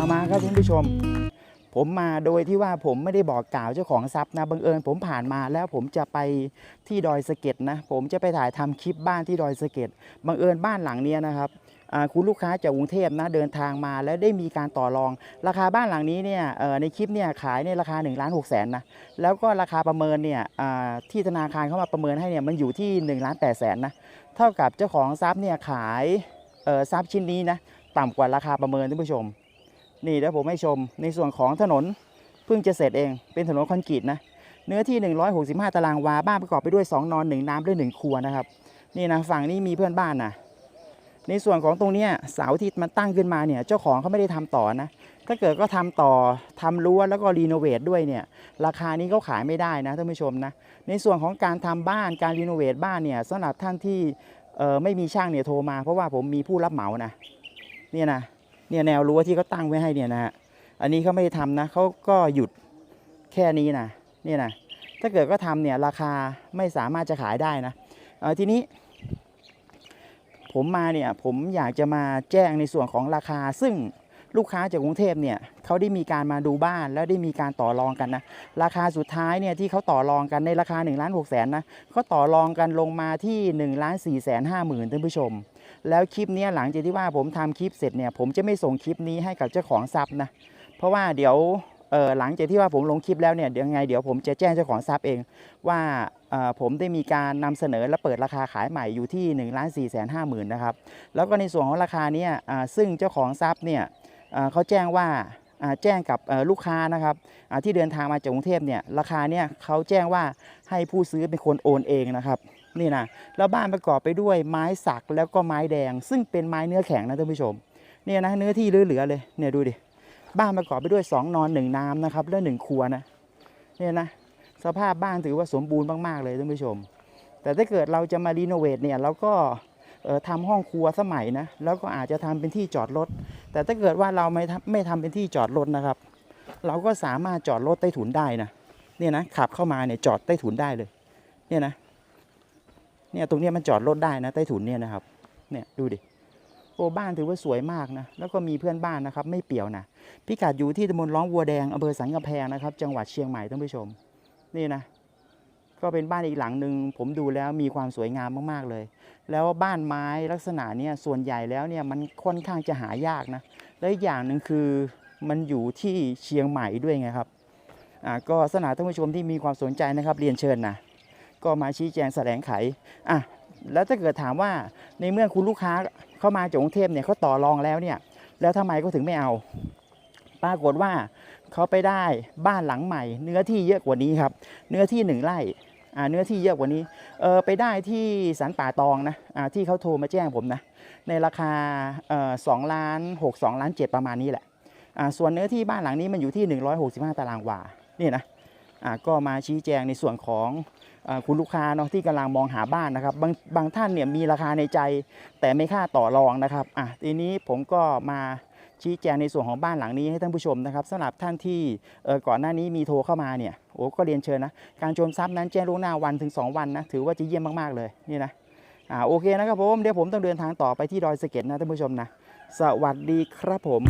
มาครับท่านผู้ชม ผมมาโดยที่ว่าผมไม่ได้บอกกล่าวเจ้าของทรัพย์นะบังเอิญผมผ่านมาแล้วผมจะไปที่ดอยสะเก็ดนะ ผมจะไปถ่ายทำคลิปบ้านที่ดอยสะเก็ดบังเอิญบ้านหลังเนี้ยนะครับคุณลูกค้าจากกรุงเทพนะเดินทางมาแล้วได้มีการต่อรอง ราคาบ้านหลังนี้เนี่ยในคลิปเนี่ยขายในราคา1นึ่งล้านหกแสนนะแล้วก็ราคาประเมินเนี่ยที่ธนาคารเข้ามาประเมินให้เนี่ยมันอยู่ที่1นึ่งล้านแปดแสนนะเท่ากับเจ้าของทรัพย์เนี่ยขายทรัพย์ชิ้นนี้นะต่ำกว่าราคาประเมินท่านผู้ชม นี่เดี๋ยวผมให้ชมในส่วนของถนนเพิ่งจะเสร็จเองเป็นถนนคอนกรีตนะเนื้อที่ 165 ตารางวาบ้านประกอบไปด้วย 2 นอน 1 น้ำด้วย1ครัวนะครับนี่นะฝั่งนี้มีเพื่อนบ้านนะในส่วนของตรงนี้เสาที่มันตั้งขึ้นมาเนี่ยเจ้าของเขาไม่ได้ทำต่อนะถ้าเกิดก็ทำต่อทำรั้วแล้วก็รีโนเวทด้วยเนี่ยราคานี้เขาขายไม่ได้นะท่านผู้ชมนะในส่วนของการทำบ้านการรีโนเวทบ้านเนี่ยสำหรับท่านที่ไม่มีช่างเนี่ยโทรมาเพราะว่าผมมีผู้รับเหมานะเนี่ยนะ เนี่ยแนวรั้วที่เขาตั้งไว้ให้เนี่ยนะฮะอันนี้เขาไม่ได้ทำนะเขาก็หยุดแค่นี้นะเนี่ยนะถ้าเกิดก็ทำเนี่ยราคาไม่สามารถจะขายได้นะเออทีนี้ ผมมาเนี่ยผมอยากจะมาแจ้งในส่วนของราคาซึ่ง ลูกค้าจากกรุงเทพเนี่ยเขาได้มีการมาดูบ้านแล้วได้มีการต่อรองกันนะราคาสุดท้ายเนี่ยที่เขาต่อรองกันในราคา1นึ่งล้านหกแสนนะเขาต่อรองกันลงมาที่1นึ่งล้านสี่แสนห้าหมื่นท่านผู้ชม แล้วคลิปนี้หลังจากที่ว่าผมทำคลิปเสร็จเนี่ยผมจะไม่ส่งคลิปนี้ให้กับเจ้าของทรัพย์นะเพราะว่าเดี๋ยวหลังจากที่ว่าผมลงคลิปแล้วเนี่ยเดี๋ยวยังไงเดี๋ยวผมจะแจ้งเจ้าของทรัพย์เองว่าผมได้มีการนำเสนอและเปิดราคาขายใหม่อยู่ที่1นึ่งล้านสี่แสนห้าหมื่นนะครับแล้วก็ในส่วนของราคาเนี้ยอ่ซึ่งเจ้าของทรัพย์เนี่ย เขาแจ้งว่าแจ้งกับลูกค้านะครับที่เดินทางมาจากกรุงเทพเนี่ยราคาเนี่ยเขาแจ้งว่าให้ผู้ซื้อเป็นคนโอนเองนะครับนี่นะแล้วบ้านประกอบไปด้วยไม้สักแล้วก็ไม้แดง ซึ่งเป็นไม้เนื้อแข็งนะท่านผู้ชมเนี่ยนะเนื้อที่เหลือๆเลยเนี่ยดูดิบ้านประกอบไปด้วย 2 นอน 1 น้ำนะครับและ1ครัวนะเนี่ยนะสภาพบ้านถือว่าสมบูรณ์มากๆเลยท่านผู้ชม แต่ถ้าเกิดเราจะมารีโนเวทเนี่ยเราก็ ทำห้องครัวสมัยนะแล้วก็อาจจะทำเป็นที่จอดรถ แต่ถ้าเกิดว่าเราไม่ทำไม่ทำเป็นที่จอดรถนะครับ เราก็สามารถจอดรถใต้ถุนได้นะเนี่ยนะขับเข้ามาเนี่ยจอดใต้ถุนได้เลย เนี่ยนะเนี่ยตรงนี้มันจอดรถได้นะใต้ถุนเนี่ยนะครับ เนี่ยดูดิโอ้บ้านถือว่าสวยมากนะ แล้วก็มีเพื่อนบ้านนะครับ ไม่เปี่ยวนะพิกัดอยู่ที่ตำบลร้องวัวแดงอำเภอสันกำแพงนะครับ จังหวัดเชียงใหม่ท่านผู้ชม นี่นะ ก็เป็นบ้านอีกหลังหนึ่งผมดูแล้วมีความสวยงามมากๆเลย แล้วบ้านไม้ลักษณะเนี่ยส่วนใหญ่แล้วเนี่ยมันค่อนข้างจะหายากนะและอีกอย่างหนึ่งคือมันอยู่ที่เชียงใหม่ด้วยไงครับอ่าก็สนาท่านผู้ชมที่มีความสนใจนะครับ เรียนเชิญนะก็มาชี้แจงแสดงไขอะแล้วถ้าเกิดถามว่าในเมื่อคุณลูกค้าเข้ามาจากกรุงเทพเนี่ยเขาต่อรองแล้วเนี่ย แล้วทำไมเขาถึงไม่เอา ปรากฏว่าเขาไปได้บ้านหลังใหม่ เนื้อที่เยอะกว่านี้ครับ เนื้อที่หนึ่งไร่ เนื้อที่เยอะกว่านี้เออไปได้ที่สันป่าตองนะที่เขาโทรมาแจ้งผมนะในราคาสองล้านหกสองล้านเจ็ดประมาณนี้แหละส่วนเนื้อที่บ้านหลังนี้มันอยู่ที่ 165 ตารางวานี่นะก็มาชี้แจงในส่วนของอคุณลูกค้าเนาะที่กำลังมองหาบ้านนะครับ บางบางท่านเนี่ยมีราคาในใจแต่ไม่ค่าต่อรองนะครับอะทีนี้ผมก็มา ชี้แจงในส่วนของบ้านหลังนี้ให้ท่านผู้ชมนะครับสำหรับท่านที่ก่อนหน้านี้มีโทรเข้ามาเนี่ยโอ้ก็เรียนเชิญนะ การโจมทรัพย์นั้นแจ้งล่วงหน้าวันถึง 2 วันนะถือว่าจะเยี่ยมมากๆเลยนี่นะอ่าโอเคนะครับผมเดี๋ยวผมต้องเดินทางต่อไปที่ดอยสะเก็ดนะท่านผู้ชมนะ สวัสดีครับผม